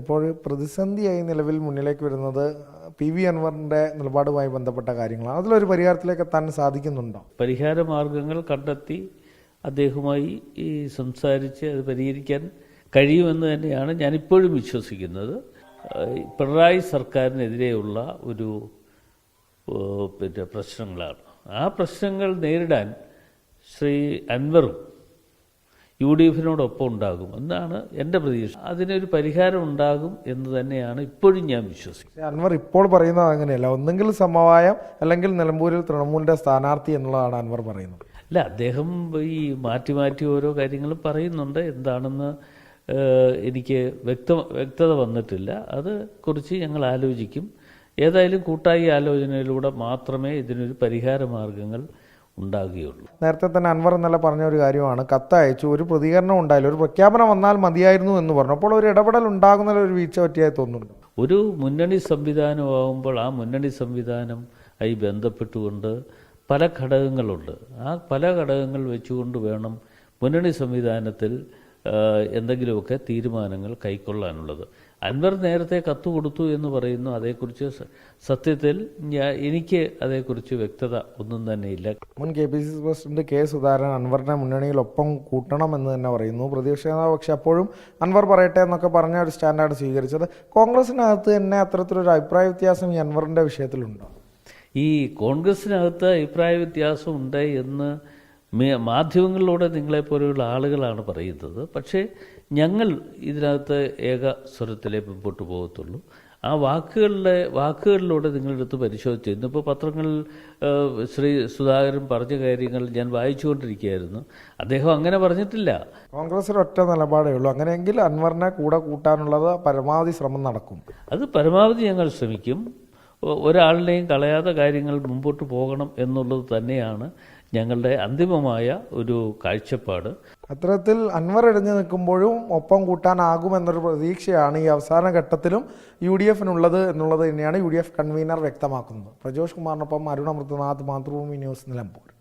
ഇപ്പോൾ പ്രതിസന്ധിയായി നിലവിൽ മുന്നിലേക്ക് വരുന്നത് പി വി അൻവറിന്റെ നിലപാടുമായി ബന്ധപ്പെട്ട കാര്യങ്ങളാണ്. അതിലൊരു പരിഹാരത്തിലേക്ക് എത്താൻ സാധിക്കുന്നുണ്ടോ? പരിഹാര മാർഗങ്ങൾ കണ്ടെത്തി അദ്ദേഹവുമായി ഈ സംസാരിച്ച് അത് പരിഹരിക്കാൻ കഴിയുമെന്ന് തന്നെയാണ് ഞാനിപ്പോഴും വിശ്വസിക്കുന്നത്. പിണറായി സർക്കാരിനെതിരെയുള്ള ഒരു പിന്നെ പ്രശ്നങ്ങളാണ്. ആ പ്രശ്നങ്ങൾ നേരിടാൻ ശ്രീ അൻവറും യു ഡി എഫിനോടൊപ്പം ഉണ്ടാകും എന്നാണ് എന്റെ പ്രതീക്ഷ. അതിനൊരു പരിഹാരം ഉണ്ടാകും എന്ന് തന്നെയാണ് ഇപ്പോഴും ഞാൻ വിശ്വസിക്കുന്നത്. അൻവർ ഇപ്പോൾ പറയുന്നത് അങ്ങനെയല്ല. ഒന്നെങ്കിൽ സമവായം അല്ലെങ്കിൽ നിലമ്പൂരിൽ തൃണമൂലിന്റെ സ്ഥാനാർത്ഥി എന്നുള്ളതാണ് അൻവർ പറയുന്നത്. അല്ല അദ്ദേഹം ഈ മാറ്റി മാറ്റി ഓരോ കാര്യങ്ങളും പറയുന്നുണ്ട്. എന്താണെന്ന് എനിക്ക് വ്യക്ത വ്യക്തത വന്നിട്ടില്ല. അത് കുറിച്ച് ഞങ്ങൾ ആലോചിക്കും. ഏതായാലും കൂട്ടായി ആലോചനയിലൂടെ മാത്രമേ ഇതിനൊരു പരിഹാര മാർഗങ്ങൾ ഉണ്ടാകുകയുള്ളൂ. നേരത്തെ തന്നെ അൻവർ എന്നല്ല പറഞ്ഞ ഒരു കാര്യമാണ് കത്ത് അയച്ചു ഒരു പ്രതികരണം ഉണ്ടായില്ല ഒരു പ്രഖ്യാപനം വന്നാൽ മതിയായിരുന്നു എന്ന് പറഞ്ഞു. അപ്പോൾ ഒരു ഇടപെടൽ ഉണ്ടാകുന്ന ഒരു വീഴ്ച പറ്റിയായി തോന്നുന്നുണ്ട്. ഒരു മുന്നണി സംവിധാനമാകുമ്പോൾ ആ മുന്നണി സംവിധാനം ആയി ബന്ധപ്പെട്ടുകൊണ്ട് പല ഘടകങ്ങളുണ്ട്. ആ പല ഘടകങ്ങൾ വെച്ചുകൊണ്ട് വേണം മുന്നണി സംവിധാനത്തിൽ എന്തെങ്കിലുമൊക്കെ തീരുമാനങ്ങൾ കൈക്കൊള്ളാനുള്ളത്. അൻവർ നേരത്തെ കത്ത് കൊടുത്തു എന്ന് പറയുന്നു. അതേക്കുറിച്ച് സത്യത്തിൽ ഞാൻ എനിക്ക് അതേക്കുറിച്ച് വ്യക്തത ഒന്നും തന്നെ ഇല്ല. മുൻ K P C C president K Sudhakaran അൻവറിനെ മുന്നണിയിൽ ഒപ്പം കൂട്ടണം എന്ന് തന്നെ പറയുന്നു. പ്രതിപക്ഷ നേതാവ് പക്ഷെ അപ്പോഴും അൻവർ പറയട്ടെ എന്നൊക്കെ പറഞ്ഞ ഒരു സ്റ്റാൻഡാർഡ് സ്വീകരിച്ചത് കോൺഗ്രസിനകത്ത് തന്നെ അത്തരത്തിലൊരു അഭിപ്രായ വ്യത്യാസം ഈ അൻവറിന്റെ വിഷയത്തിലുണ്ടോ? ഈ കോൺഗ്രസിനകത്ത് അഭിപ്രായ വ്യത്യാസം ഉണ്ട് എന്ന് മാധ്യമങ്ങളിലൂടെ നിങ്ങളെപ്പോലെയുള്ള ആളുകളാണ് പറയുന്നത്. പക്ഷേ ഞങ്ങൾ ഇതിനകത്ത് ഏക സ്വരത്തിലേ മുമ്പോട്ട് പോകത്തുള്ളൂ. ആ വാക്കുകളിലെ വാക്കുകളിലൂടെ നിങ്ങളെടുത്ത് പരിശോധിച്ചു. ഇന്നിപ്പോൾ പത്രങ്ങളിൽ ശ്രീ സുധാകരൻ പറഞ്ഞ കാര്യങ്ങൾ ഞാൻ വായിച്ചുകൊണ്ടിരിക്കുകയായിരുന്നു. അദ്ദേഹം അങ്ങനെ പറഞ്ഞിട്ടില്ല. കോൺഗ്രസ് ഒറ്റ നിലപാടേ ഉള്ളൂ. അങ്ങനെയെങ്കിൽ അൻവറിനെ കൂടെ കൂട്ടാനുള്ളത് പരമാവധി ശ്രമം നടക്കും. അത് പരമാവധി ഞങ്ങൾ ശ്രമിക്കും. ഒരാളിനെയും കളയാതെ കാര്യങ്ങൾ മുമ്പോട്ട് പോകണം എന്നുള്ളത് തന്നെയാണ് ഞങ്ങളുടെ അന്തിമമായ ഒരു കാഴ്ചപ്പാട്. അത്തരത്തിൽ അൻവർ ഇടഞ്ഞു നിൽക്കുമ്പോഴും ഒപ്പം കൂട്ടാനാകുമെന്നൊരു പ്രതീക്ഷയാണ് ഈ അവസാന ഘട്ടത്തിലും യു ഡി എഫിനുള്ളത് എന്നുള്ളത് തന്നെയാണ് യു ഡി എഫ് കൺവീനർ വ്യക്തമാക്കുന്നത്. പ്രജോഷ് കുമാറിനൊപ്പം അരുണ അമൃതനാഥ് മാതൃഭൂമി ന്യൂസ് നിലമ്പൂർ.